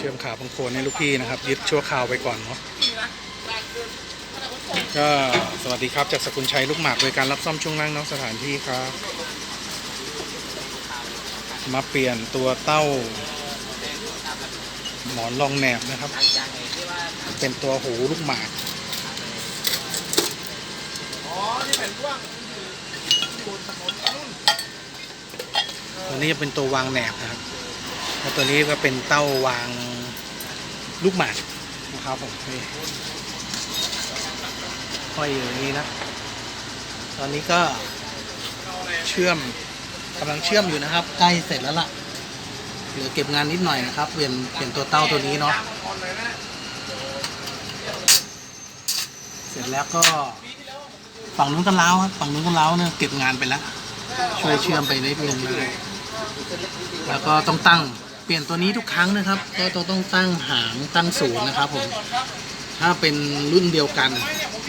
ชื่อมขาพังโคนให้ลูกพี่นะครับ ยึดชั่วคราวไปก่อนเนาะก็สวัสดีครับจากสกุลชัยลูกหมากโดยการรับซ่อมช่วงล่างนอกสถานที่ครับ มาเปลี่ยนตัวเต้า หมอนรองแหนบนะครับ เป็นตัวหูลูกหมากตัวนี้จะเป็นตัววางแหนบนะครับ แล้วตัวนี้ก็เป็นเต้าวางลูกหมากนะครับผมนี่ห้อยอยู่อย่างนี้นะ ตอนนี้ก็เชื่อมกำลังเชื่อมอยู่นะครับ ใกล้เสร็จแล้วล่ะเหลือเก็บงานนิดหน่อยนะครับ เปลี่ยนเปลี่ยนตัวเต้าตัวนี้เนาะเสร็จแล้วก็ฝั่งนู้นก็เล้าครับฝั่งนู้นก็เล้าเนี่ยเก็บงานไปแล้วช่วยเชื่อมไปนิดนึงนะแล้วก็ต้องตั้ง ปลี่ยนตัวนี้ทุกครั้งนะครับ ก็ต้องต้องตั้งหางตั้งศูนย์นะครับผมถ้าเป็นรุ่นเดียวกัน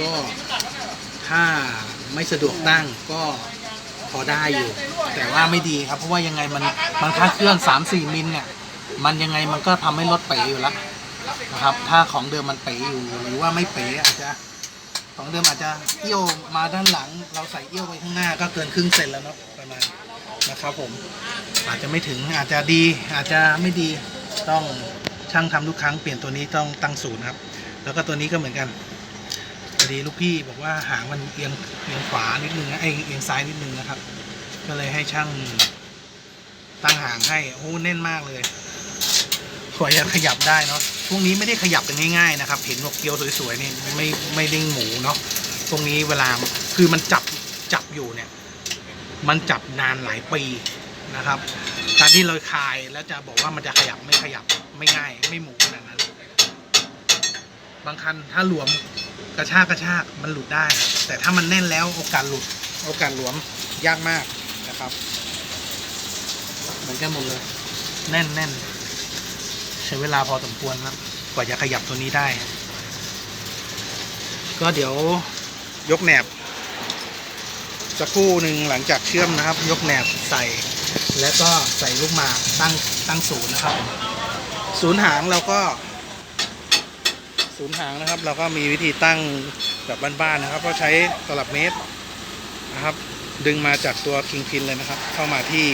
ก็ถ้าไม่สะดวกตั้งก็พอได้อยู่ แต่ว่าไม่ดีครับ เพราะว่ายังไงมันมันค่าเครื่อง3 4มิลเนี่ยมันยังไงมันก็ทำให้รถเป๋อยู่แล้วนะครับ ถ้าของเดิมมันเป๋อยู่หรือว่าไม่เป๋อาจจะของเดิมอาจจะเอี้ยวมาด้านหลัง เราใส่เอี้ยวไปข้างหน้าก็เกินครึ่งเซนแล้วเนาะประมาณ ครับผม อาจจะไม่ถึงอาจจะดีอาจจะไม่ดีต้องช่างทำทุกครั้งเปลี่ยนตัวนี้ต้องตั้งศูนย์ครับ แล้วก็ตัวนี้ก็เหมือนกันพอดีลูกพี่บอกว่าหางมันเอียงเอียงขวานิดนึงนะเอยเอียงซ้ายนิดนึงนะครับ ก็เลยให้ช่างตั้งหางให้โอ้แน่นมากเลยกว่าจะขยับได้เนาะพวกนี้ไม่ได้ขยับกันง่ายๆนะครับ เห็นหนวกเกียวสวยๆนี่ไม่ไม่ดิ้งหมูเนาะพวกนี้เวลาคือมันจับจับอยู่เนี่ย มันจับนานหลายปีนะครับ การที่เราคลายแล้วจะบอกว่ามันจะขยับไม่ขยับไม่ง่าย ไม่หมูขนาดนั้น บางคันถ้าหลวมกระชากกระชากมันหลุดได้ แต่ถ้ามันแน่นแล้วโอกาสหลุด โอกาสหลวมยากมากนะครับเหมือนกันหมดเลย แน่นแน่นใช้เวลาพอสมควรครับกว่าจะขยับตัวนี้ได้ ก็เดี๋ยวยกแหนบ สักครู่หนึ่งหลังจากเชื่อมนะครับ ยกแหนบใส่ แล้วก็ใส่ลูกหมากตั้งตั้งศูนย์นะครับ ศูนย์หางเราก็ ศูนย์หางนะครับ เราก็มีวิธีตั้งแบบบ้านๆนะครับ ก็ใช้ตลับเมตรนะครับ ดึงมาจากตัวคิงพินเลยนะครับ เข้ามาที่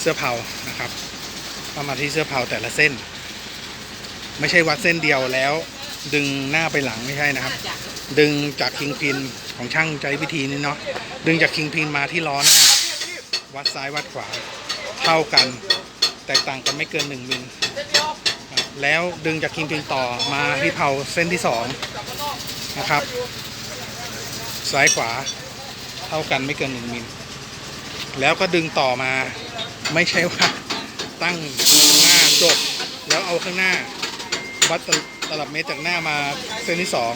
เสื้อเผานะครับเข้ามาที่เสื้อเผาแต่ละเส้น ไม่ใช่วัดเส้นเดียวแล้ว ดึงหน้าไปหลังไม่ใช่นะครับ ดึงจากคิงพินของช่างใช้วิธีนี้เนาะดึงจากคิงพินมาที่ล้อหน้า วัดซ้ายวัดขวา เท่ากัน แตกต่างกันไม่เกิน1มิลครับแล้วดึงจากคิงพินต่อมาที่เผาเส้นที่2นะครับซ้ายขวาเท่ากันไม่เกิน1มิลแล้วก็ดึงต่อมาไม่ใช่ว่าตั้งหน้าจบแล้วเอาข้างหน้าวัด ตลับเมตรจากหน้ามาเส้นที่สอง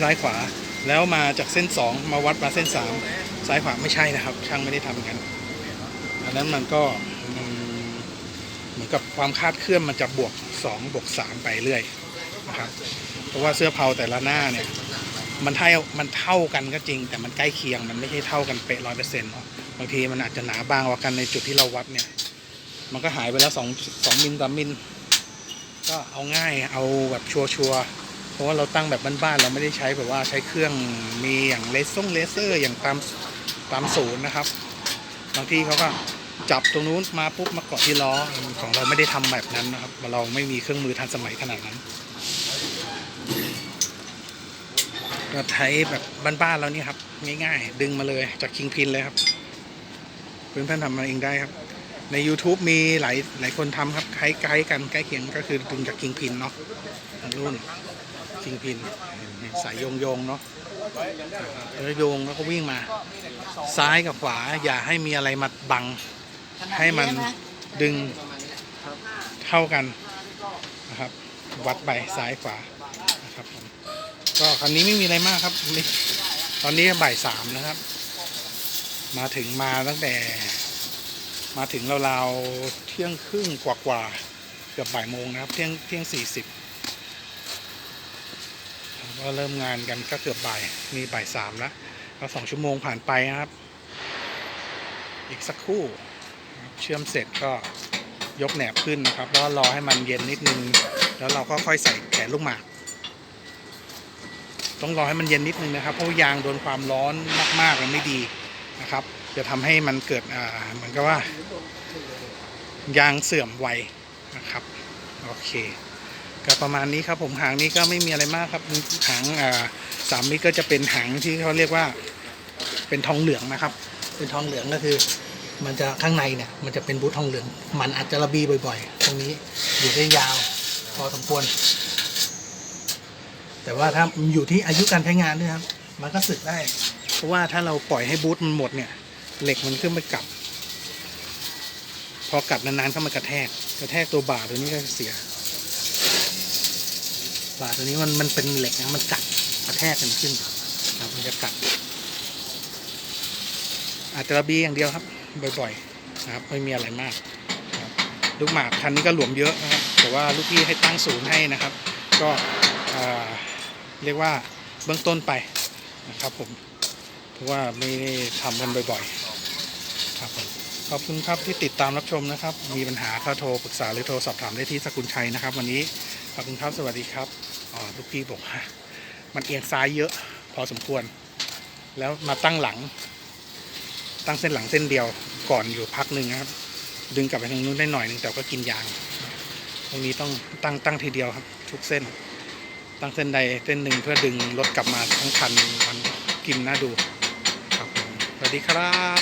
ซ้ายขวาแล้วมาจากเส้นสองมาวัดมาเส้นสามซ้ายขวาไม่ใช่นะครับ ช่างไม่ได้ทำกันอันนั้นมันก็เหมือนกับความคาดเคลื่อนมันจะบวก2บวก3ไปเรื่อยนะครับเพราะว่าเสื้อเผาแต่ละหน้าเนี่ยมันเท่ามันเท่ากันก็จริง แต่มันใกล้เคียงมันไม่ใช่เท่ากันเป๊ะร้อยเปอร์เซ็นต์บางทีมันอาจจะหนาบางกว่ากันในจุดที่เราวัดเนี่ย มันก็หายไปแล้วสองสองมิลสามมิล ก็เอาง่ายเอาแบบชัวร์ๆเพราะว่าเราตั้งแบบบ้านๆเราไม่ได้ใช้แบบว่าใช้เครื่องมีอย่างเลเซอร์เลเซอร์อย่างตามตามศูนย์นะครับ บางทีเขาก็จับตรงนู้นมาปุ๊บมาเกาะที่ล้อของเราไม่ได้ทำแบบนั้นนะครับ เราไม่มีเครื่องมือทันสมัยขนาดนั้นก็ใช้แบบบ้านๆเรานี่ครับง่ายๆดึงมาเลยจากคิงพินเลยครับเพื่อนๆทำมาเองได้ครับ ใน YouTube มีหลายหลายคนทำครับคล้ายๆกันใกล้เคียงก็คือดึงจากคิงพินเนาะรุ่นคิงพินสายโยงโยงเนาะแล้วโยงแล้วก็วิ่งมา ซ้ายกับขวาอย่าให้มีอะไรมาบัง ให้มันดึงเท่ากันนะครับ วัดไปซ้ายขวานะครับก็คันนี้ไม่มีอะไรมากครับนี่ตอนนี้บ่ายสามนะครับ มาถึงมาตั้งแต่ มาถึงราวๆเที่ยงครึ่งกว่าๆเกือบบ่ายโมงนะครับ เที่ยงเที่ยงสี่สิบก็เริ่มงานกันก็เกือบบ่ายมีบ่ายสามแล้วก็สองชั่วโมงผ่านไปนะครับ อีกสักครู่เชื่อมเสร็จก็ยกแหนบขึ้นนะครับ แล้วรอให้มันเย็นนิดนึง แล้วเราก็ค่อยใส่แขนลูกหมาก ต้องรอให้มันเย็นนิดนึงนะครับ เพราะยางโดนความร้อนมากๆมันไม่ดีนะครับ จะทำให้มันเกิดเหมือนกับว่า ยางเสื่อมไวนะครับโอเคก็ประมาณนี้ครับผมหางนี้ก็ไม่มีอะไรมากครับหางสามมิตรก็จะเป็นหางที่เขาเรียกว่าเป็นทองเหลืองนะครับ เป็นทองเหลืองก็คือ มันจะข้างในเนี่ยมันจะเป็นบูททองเหลือง มันอาจจะระบีบ่อยๆ ตรงนี้อยู่ได้ยาวพอสมควร แต่ว่าถ้าอยู่ที่อายุการใช้งานด้วยครับ มันก็สึกได้ เพราะว่าถ้าเราปล่อยให้บูทมันหมดเนี่ย เหล็กมันขึ้นไปกลับ พอกัดนานๆเข้ามากระแทก กระแทกตัวบ่าตัวนี้ก็เสีย บ่าตัวนี้มันมันเป็นเหล็กนะมันกัดกระแทกกันขึ้นครับมันจะกัด อาจจะระบีอย่างเดียวครับ บ่อยๆนะครับไม่มีอะไรมากลูกหมากคันนี้ก็หลวมเยอะนะครับแต่ว่าลูกพี่ให้ตั้งศูนย์ให้นะครับ ก็เอ่อเรียกว่าเบื้องต้นไปนะครับผมเพราะว่าไม่ได้ทำกันบ่อยๆ ครับขอบคุณครับที่ติดตามรับชมนะครับ มีปัญหาก็โทรปรึกษาหรือโทรสอบถามได้ที่สกุลชัยนะครับ วันนี้ขอบคุณครับสวัสดีครับอ๋อลูกพี่บอกว่ามันเอียงซ้ายเยอะพอสมควร แล้วมาตั้งหลัง ตั้งเส้นหลังเส้นเดียวก่อนอยู่พักหนึ่งนะครับ ดึงกลับไปทางนู้นได้หน่อยหนึ่งแต่ก็กินยาง ตรงนี้ต้องตั้งตั้งทีเดียวครับ ทุกเส้น ตั้งเส้นใดเส้นหนึ่งเพื่อดึงรถกลับมาทั้งคันมันกินน่าดูครับสวัสดีครับ